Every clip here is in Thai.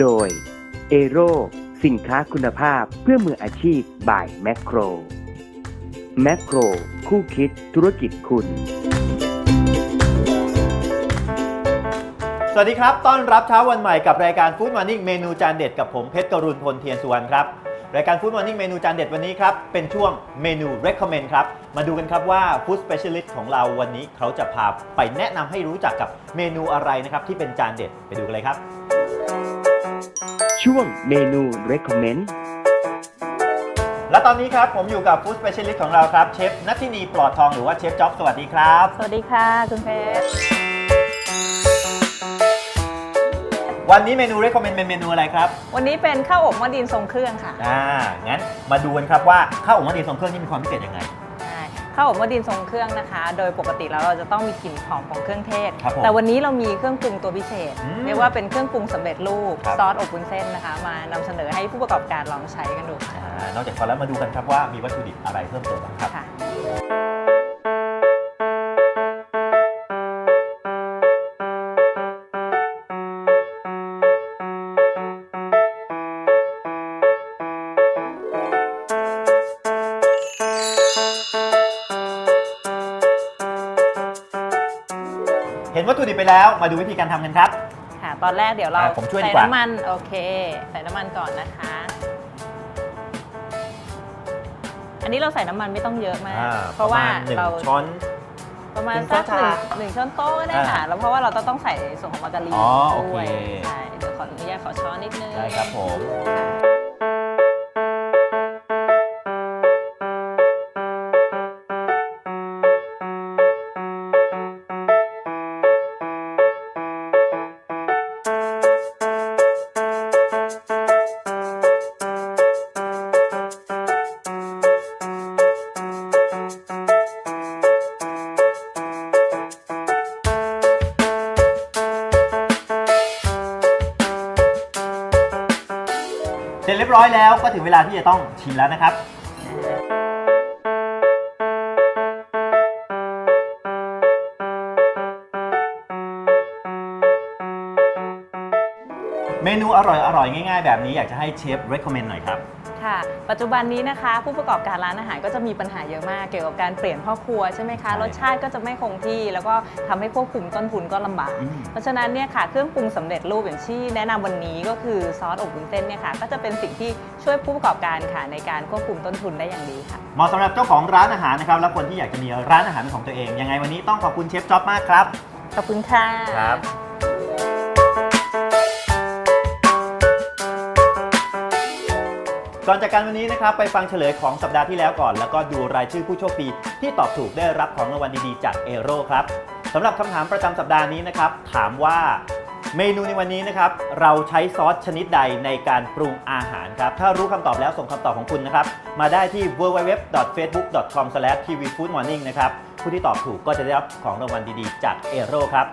โดยเอโรสินค้าคุณภาพเพื่อมืออาชีพ by แม c โครแม c โครคู่คิดธุรกิจคุณ สวัสดีครับ ต้อนรับเช้าวันใหม่กับรายการฟู้ดมอร์นิ่งเมนูจานเด็ดกับผมเพชรกรุณพลเทียนสุวรรณครับ รายการฟู้ดมอร์นิ่งเมนูจานเด็ดวันนี้ครับ เป็นช่วงเมนู recommend ครับ มาดูกันครับว่าฟู้ดสเปเชียลิสต์ของเราวันนี้เขาจะพาไปแนะนำให้รู้จักกับเมนูอะไรนะครับที่เป็นจานเด็ดไปดูกันเลยครับ ช่วงเมนู recommend และตอนนี้ครับผมอยู่กับฟู้ดสเปเชียลิสต์ของเราครับเชฟนัทธินีปลอดทองหรือว่าเชฟจ๊อบสวัสดีครับ สวัสดีค่ะ คุณเพชรวันนี้เมนู recommend เป็นเมนูอะไรครับวันนี้เป็นข้าวอบหม้อดินทรงเครื่องค่ะ อ่างั้นมาดูกันครับว่าข้าวอบหม้อดินทรงเครื่องนี่มีความพิเศษยังไงใช่ ข้าวอบหม้อดินทรงเครื่องนะคะ โดยปกติแล้วเราจะต้องมีกลิ่นหอมของเครื่องเทศ ครับผมแต่วันนี้เรามีเครื่องปรุงตัวพิเศษอืมเรียกว่าเป็นเครื่องปรุงสำเร็จรูปครับ ซอสอบวุ้นเส้นนะคะ มานำเสนอให้ผู้ประกอบการลองใช้กันดูค่ะ อ่านอกจากฟังแล้วมาดูกันครับว่ามีวัตถุดิบอะไรเพิ่มเติมบ้างครับ ค่ะ เห็นวัตถุดิบไปแล้วมาดูวิธีการทำกันครับ ค่ะ ตอนแรกเดี๋ยวเราอะผมช่วยดีใส่กว่า น้ำมัน โอเค ใส่น้ำมันก่อนนะคะ อันนี้เราใส่น้ำมันไม่ต้องเยอะมาก อ่เพราะว่าปมณหนึ่งเราช้อน ประมาณหนึ่งสักช้อนหนึ่งชาหนึ่งช้อนโต๊ะก็ได้อ่าค่ะแล้วเพราะว่าเราต้องใส่ส่วนของมาการีนอ๋อโอเค ด้วยใช่ เดี๋ยวขออนุญาตขอช้อนนิดนึง ได้ครับผม เสร็จเรียบร้อยแล้วก็ถึงเวลาที่จะต้องชิมแล้วนะครับ เมนูอร่อยอร่อยง่ายๆ แบบนี้อยากจะให้เชฟ recommend หน่อยครับ ค่ะ ปัจจุบันนี้นะคะ ผู้ประกอบการร้านอาหารก็จะมีปัญหาเยอะมากเกี่ยวกับการเปลี่ยนพ่อครัวใช่ไหมคะใช่รสชาติก็จะไม่คงที่ แล้วก็ทำให้ควบคุมต้นทุนก็ลำบากอืมเพราะฉะนั้นเนี่ยค่ะเครื่องปรุงสำเร็จรูปอย่างที่แนะนำวันนี้ก็คือซอสอบวุ้นเส้นเนี่ยค่ะก็จะเป็นสิ่งที่ช่วยผู้ประกอบการค่ะในการควบคุมต้นทุนได้อย่างดีค่ะเหมาะสำหรับเจ้าของร้านอาหารนะครับและคนที่อยากจะมีร้านอาหารเป็นของตัวเองยังไงวันนี้ต้องขอบคุณเชฟจ๊อบมากครับขอบคุณค่ะ ก่อนจากการวันนี้นะครับไปฟังเฉลยของสัปดาห์ที่แล้วก่อน แล้วก็ดูรายชื่อผู้โชคดีที่ตอบถูกได้รับของรางวัลดีๆจากเอโรครับสำหรับคำถามประจำสัปดาห์นี้นะครับถามว่าเมนูในวันนี้นะครับ เราใช้ซอสชนิดใดในการปรุงอาหารครับ ถ้ารู้คำตอบแล้วส่งคำตอบของคุณนะครับ มาได้ที่ www.facebook.com/tvfoodmorning นะครับ ผู้ที่ตอบถูกก็จะได้รับของรางวัลดีๆ จากเอโรครับ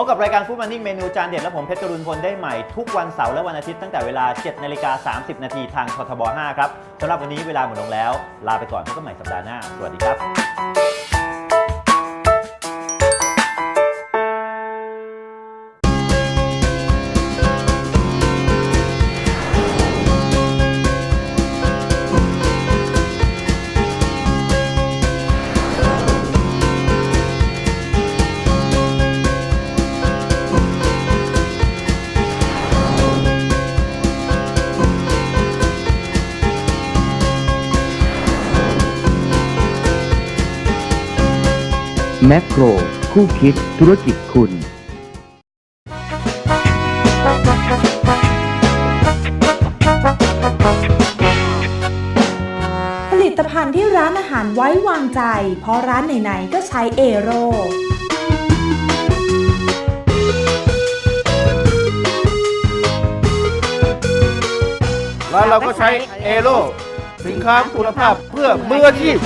พบกับรายการฟู้ดมันนิ่งเมนูจานเด็ดและผมเพชรกรุณพลได้ใหม่ทุกวันเสาร์และวันอาทิตย์ตั้งแต่เวลา 7นาฬิกา30 นาทีทางททบ 5 ครับสำหรับวันนี้เวลาหมดลงแล้ว ลาไปก่อนพบกันใหม่สัปดาห์หน้า สวัสดีครับ แม c โคร คู่คิดธุรกิจคุณ ผลิตภัณฑ์ที่ร้านอาหารไว้วางใจ เพราะร้านไหนๆก็ใช้เอโรแล้วเราก็ใช้เอโรสินค้าคุณภาพเพื่อมืออาชีพ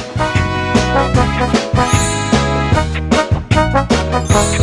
Thank you.